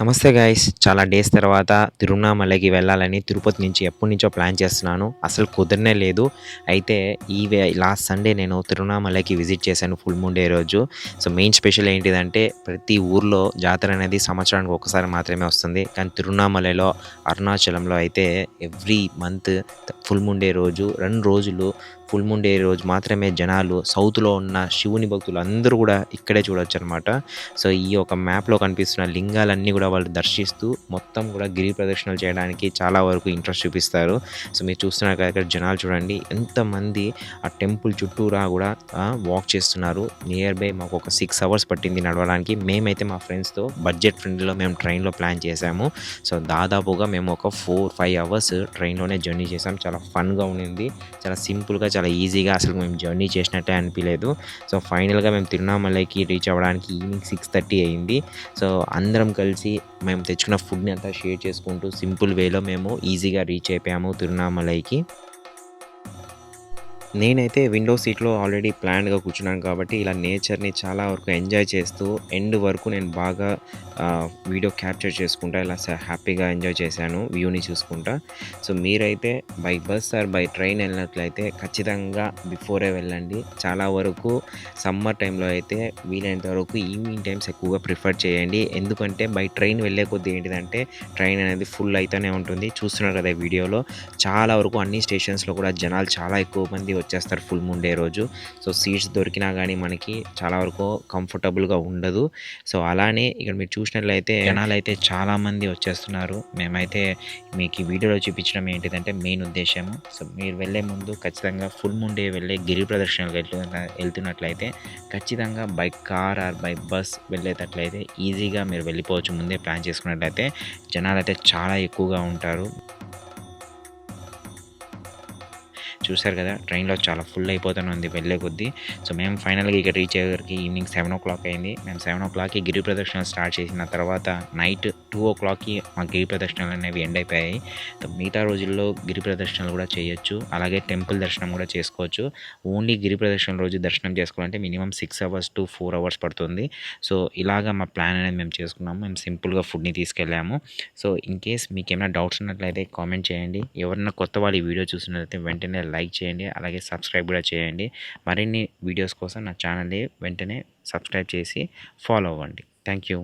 నమస్తే గైస్ చాలా డేస్ తర్వాత తిరువణామలైకి వెళ్ళాలని తిరుపతి నుంచి ఎప్పటి నుంచో ప్లాన్ చేస్తున్నాను. అసలు కుదరనే లేదు. అయితే ఈ లాస్ట్ సండే నేను తిరువణామలైకి విజిట్ చేశాను ఫుల్ మూన్ డే రోజు. సో మెయిన్ స్పెషల్ ఏంటిదంటే ప్రతి ఊర్లో జాతర అనేది సంవత్సరానికి ఒకసారి మాత్రమే వస్తుంది. కానీ తిరువణామలలో అరుణాచలంలో అయితే every month full moon day రోజు రెండు రోజులు ఫుల్ మూన్ డే రోజు మాత్రమే జనాలు సౌత్లో ఉన్న శివుని భక్తులు అందరూ కూడా ఇక్కడే చూడొచ్చు అనమాట సో ఈ యొక్క మ్యాప్లో కనిపిస్తున్న లింగాలన్నీ కూడా వాళ్ళు దర్శిస్తూ మొత్తం కూడా గిరి ప్రదక్షిణలు చేయడానికి చాలా వరకు ఇంట్రెస్ట్ చూపిస్తారు. సో మీరు చూస్తున్నారు కదా ఇక్కడ జనాలు చూడండి ఎంతమంది ఆ టెంపుల్ చుట్టూరా కూడా వాక్ చేస్తున్నారు. నియర్ బై మాకు ఒక సిక్స్ అవర్స్ పట్టింది నడవడానికి. మేమైతే మా ఫ్రెండ్స్తో బడ్జెట్ ఫ్రెండ్లో మేము ట్రైన్లో ప్లాన్ చేసాము. సో దాదాపుగా మేము ఒక ఫోర్ ఫైవ్ అవర్స్ ట్రైన్లోనే జర్నీ చేసాం. చాలా ఫన్గా ఉండింది. చాలా సింపుల్గా చాలా ఈజీగా అసలు మేము జర్నీ చేసినట్టే అనిపించలేదు సో ఫైనల్గా మేము తిరువణామలైకి రీచ్ అవ్వడానికి ఈవినింగ్ సిక్స్ థర్టీ అయింది. సో అందరం కలిసి మేము తెచ్చుకున్న ఫుడ్ని అంతా షేర్ చేసుకుంటూ సింపుల్ వేలో మేము ఈజీగా రీచ్ అయిపోయాము తిరువణామలైకి నేనైతే విండో సీట్లో ఆల్రెడీ ప్లాన్గా కూర్చున్నాను కాబట్టి ఇలా నేచర్ని చాలా వరకు ఎంజాయ్ చేస్తూ ఎండ్ వరకు నేను బాగా వీడియో క్యాప్చర్ చేసుకుంటా ఇలా హ్యాపీగా ఎంజాయ్ చేశాను వ్యూని చూసుకుంటా. సో మీరైతే by bus or by train వెళ్ళినట్లయితే ఖచ్చితంగా బిఫోరే వెళ్ళండి. చాలా వరకు సమ్మర్ టైంలో అయితే వీలైనంత వరకు ఈవినింగ్ టైమ్స్ ఎక్కువగా ప్రిఫర్ చేయండి. ఎందుకంటే బై ట్రైన్ వెళ్ళే కొద్దీ ఏంటిదంటే ట్రైన్ అనేది ఫుల్ అయితేనే ఉంటుంది. చూస్తున్నారు కదా వీడియోలో. చాలా వరకు అన్ని స్టేషన్స్లో కూడా జనాలు చాలా ఎక్కువ మంది వచ్చేస్తారు ఫుల్ మూన్ డే రోజు. సో సీట్స్ దొరికినా కానీ మనకి చాలా వరకు కంఫర్టబుల్గా ఉండదు. సో అలానే ఇక్కడ మీరు చూసినట్లయితే జనాలు అయితే చాలామంది వచ్చేస్తున్నారు. మేమైతే మీకు ఈ వీడియోలో చూపించడం ఏంటిదంటే మెయిన్ ఉద్దేశము. సో మీరు వెళ్ళే ముందు ఖచ్చితంగా ఫుల్ మూన్ డే వెళ్ళే గిరి ప్రదర్శనకు వెళ్తున్న వెళ్తున్నట్లయితే ఖచ్చితంగా by car or by bus వెళ్ళేటట్లయితే ఈజీగా మీరు వెళ్ళిపోవచ్చు. ముందే ప్లాన్ చేసుకున్నట్లయితే జనాలు అయితే చాలా ఎక్కువగా ఉంటారు. చూశారు కదా ట్రైన్లో చాలా ఫుల్ అయిపోతుంది వెళ్ళే కొద్దీ. సో మేము ఫైనల్గా ఇక్కడ రీచ్ అయ్యేసరికి ఈవినింగ్ సెవెన్ ఓ క్లాక్ అయింది. మేము సెవెన్ ఓ క్లాక్కి గిరి ప్రదక్షిణ స్టార్ట్ చేసిన తర్వాత నైట్ టూ ఓ క్లాక్కి మా గిరి ప్రదక్షిణలు అనేవి ఎండ్ అయిపోయాయి. మిగతా రోజుల్లో గిరి ప్రదక్షిణలు కూడా చేయొచ్చు. అలాగే టెంపుల్ దర్శనం కూడా చేసుకోవచ్చు. ఓన్లీ గిరి ప్రదక్షిణ రోజు దర్శనం చేసుకోవాలంటే minimum six hours to four hours పడుతుంది. సో ఇలాగా మా ప్లాన్ అనేది మేము చేసుకున్నాము. మేము సింపుల్గా ఫుడ్ని తీసుకెళ్ళాము. సో ఇన్ కేస్ మీకు ఏమైనా డౌట్స్ ఉన్నట్లయితే కామెంట్ చేయండి. ఎవరైనా కొత్త వాళ్ళు ఈ వీడియో చూసినట్లయితే వెంటనే లైక్ చేయండి. అలాగే సబ్స్క్రైబ్ కూడా చేయండి. మరిన్ని వీడియోస్ కోసం నా ఛానల్ని వెంటనే సబ్స్క్రైబ్ చేసి ఫాలో అవ్వండి. Thank you